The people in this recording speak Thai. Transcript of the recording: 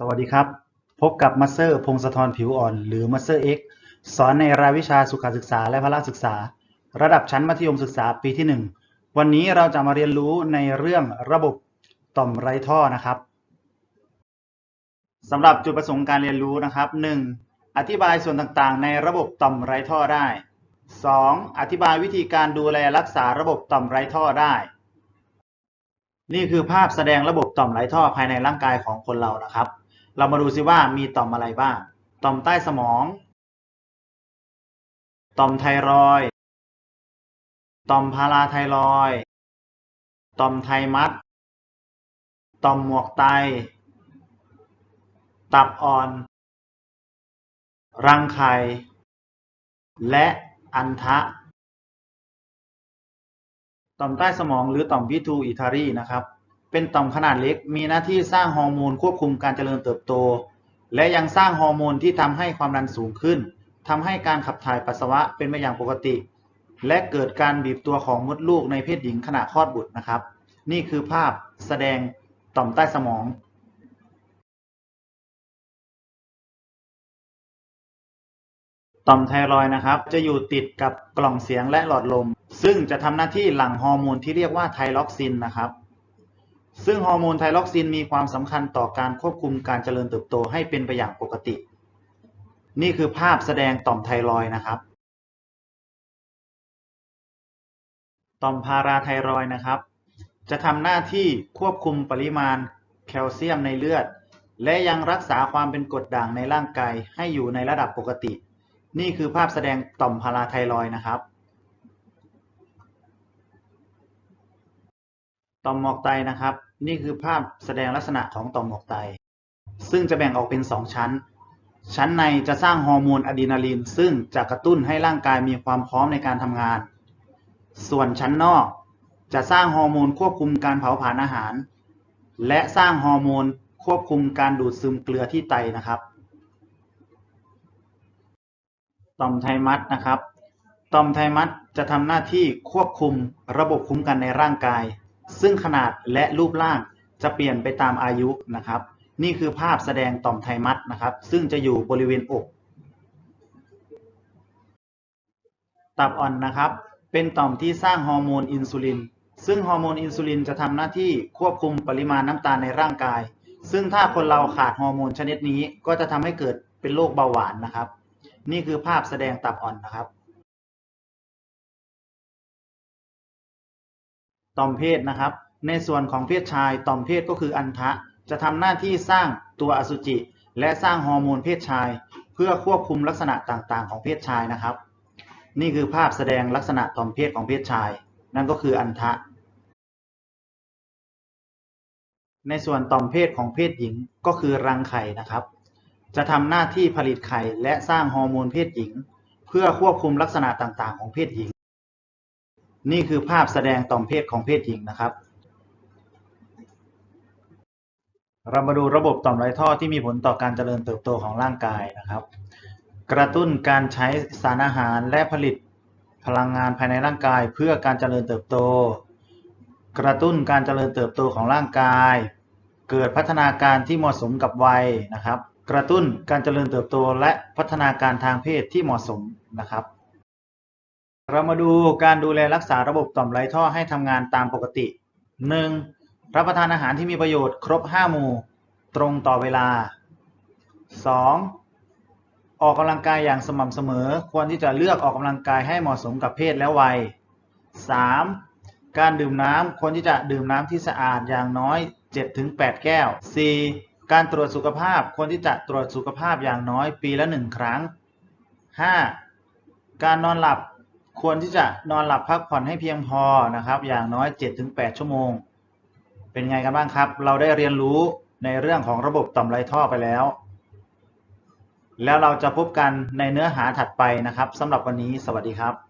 สวัสดีครับ พบกับมัสเซอร์ พงศธรผิวอ่อน หรือมัสเซอร์เอ็กสอนในรายวิชาสุขศึกษาและพละศึกษา ระดับชั้นมัธยมศึกษาปีที่ 1 วันนี้เราจะมาเรียนรู้ในเรื่องระบบต่อมไร้ท่อนะครับสำหรับจุดประสงค์การเรียนรู้นะครับ 1. อธิบายส่วนต่างๆ ในระบบต่อมไร้ท่อได้ 2. อธิบายวิธีการดูแลรักษาระบบต่อมไร้ท่อได้ นี่คือภาพแสดงระบบต่อมไร้ท่อภายในร่างกายของคนเรานะครับ เรามาดูซิว่ามีต่อมอะไรบ้าง ต่อมใต้สมอง ต่อมไทรอยต่อมพาราไทรอยต่อมไทมัสต่อมหมวกไต ตับอ่อน รังไข่ และอันทะ ต่อมใต้สมองหรือต่อมพิทูอิทารีนะครับ เป็นต่อมขนาดเล็ก มีหน้าที่สร้างฮอร์โมนควบคุมการเจริญเติบโต และยังสร้างฮอร์โมนที่ทำให้ความดันสูงขึ้นทำให้การขับถ่ายปัสสาวะเป็นไปอย่างปกติ และเกิดการบีบตัวของมดลูกในเพศหญิงขณะคลอดบุตรนะครับ นี่คือภาพแสดงต่อมใต้สมองต่อมไทรอยนะครับ จะอยู่ติดกับกล่องเสียงและหลอดลม ซึ่งจะทำหน้าที่หลั่งฮอร์โมนที่เรียกว่าไทรอกซินนะครับ ซึ่งฮอร์โมนไทรอกซินมีความสำคัญต่อการควบคุมการเจริญเติบโตให้เป็นไปอย่างปกติ นี่คือภาพแสดงต่อมไทรอย์นะครับ ต่อมพาราไทรอย์นะครับ จะทำหน้าที่ควบคุมปริมาณแคลเซียมในเลือด และยังรักษาความเป็นกรดด่างในร่างกายให้อยู่ในระดับปกติ นี่คือภาพแสดงต่อมพาราไทรอย์นะครับ ต่อมหมวกไตนะครับ นี่คือภาพแสดงลักษณะของต่อมหมวกไต ซึ่งจะแบ่งออกเป็น 2 ชั้น ชั้นในจะสร้างฮอร์โมนอะดรีนาลีน ซึ่งจะกระตุ้นให้ร่างกายมีความพร้อมในการทำงาน ส่วนชั้นนอกจะสร้างฮอร์โมนควบคุมการเผาผลาญอาหาร และสร้างฮอร์โมนควบคุมการดูดซึมเกลือที่ไตนะครับต่อมไทมัสนะครับ ต่อมไทมัสจะทำหน้าที่ควบคุมระบบคุ้มกันในร่างกาย ซึ่งขนาดและรูปร่างจะเปลี่ยนไปตามอายุนะครับ นี่คือภาพแสดงต่อมไทมัสนะครับ ซึ่งจะอยู่บริเวณอก ตับอ่อนนะครับ เป็นต่อมที่สร้างฮอร์โมนอินซูลิน ซึ่งฮอร์โมนอินซูลินจะทำหน้าที่ควบคุมปริมาณน้ำตาลในร่างกาย ซึ่งถ้าคนเราขาดฮอร์โมนชนิดนี้ก็จะทำให้เกิดเป็นโรคเบาหวานนะครับ นี่คือภาพแสดงตับอ่อนนะครับ ต่อมเพศนะครับ ในส่วนของเพศชายต่อมเพศก็คืออันทะ จะทำหน้าที่สร้างตัวอสุจิ และสร้างฮอร์โมนเพศชาย เพื่อควบคุมลักษณะต่างๆ ของเพศชายนะครับ นี่คือภาพแสดงลักษณะต่อมเพศของเพศชาย นั่นก็คืออันทะ ในส่วนต่อมเพศของเพศหญิงก็คือรังไข่นะครับ จะทำหน้าที่ผลิตไข่และสร้างฮอร์โมนเพศหญิง เพื่อควบคุมลักษณะต่างๆ ของเพศหญิง นี่คือภาพแสดงต่อมเพศของเพศหญิงนะครับ เรามาดูระบบต่อมไร้ท่อที่มีผลต่อการเจริญเติบโตของร่างกายนะครับ กระตุ้นการใช้สารอาหารและผลิตพลังงานภายในร่างกาย เพื่อการเจริญเติบโต กระตุ้นการเจริญเติบโตของร่างกาย เกิดพัฒนาการที่เหมาะสมกับวัยนะครับ กระตุ้นการเจริญเติบโตและพัฒนาการทางเพศที่เหมาะสมนะครับ เรามาดูการดูแลรักษาระบบต่อมไรท่อให้ทำงานตามปกติ 1. รับประทานอาหารที่มีประโยชน์ครบ 5 หมู่ ตรงต่อเวลา 2. ออกกำลังกายอย่างสม่ำเสมอ ควรที่จะเลือกออกกำลังกายให้เหมาะสมกับเพศและวัย 3. การดื่มน้ำควรที่จะดื่มน้ำที่สะอาดอย่างน้อย 7-8 แก้ว 4. การตรวจสุขภาพควรที่จะตรวจสุขภาพอย่างน้อยปีละ 1 ครั้ง 5. การนอนหลับ ควรที่จะนอนหลับพักผ่อนให้เพียงพอนะครับ อย่างน้อย 7-8 ชั่วโมง เป็นไงกันบ้างครับ เราได้เรียนรู้ในเรื่องของระบบต่อมไรท่อไปแล้ว แล้วเราจะพบกันในเนื้อหาถัดไปนะครับสำหรับวันนี้สวัสดีครับ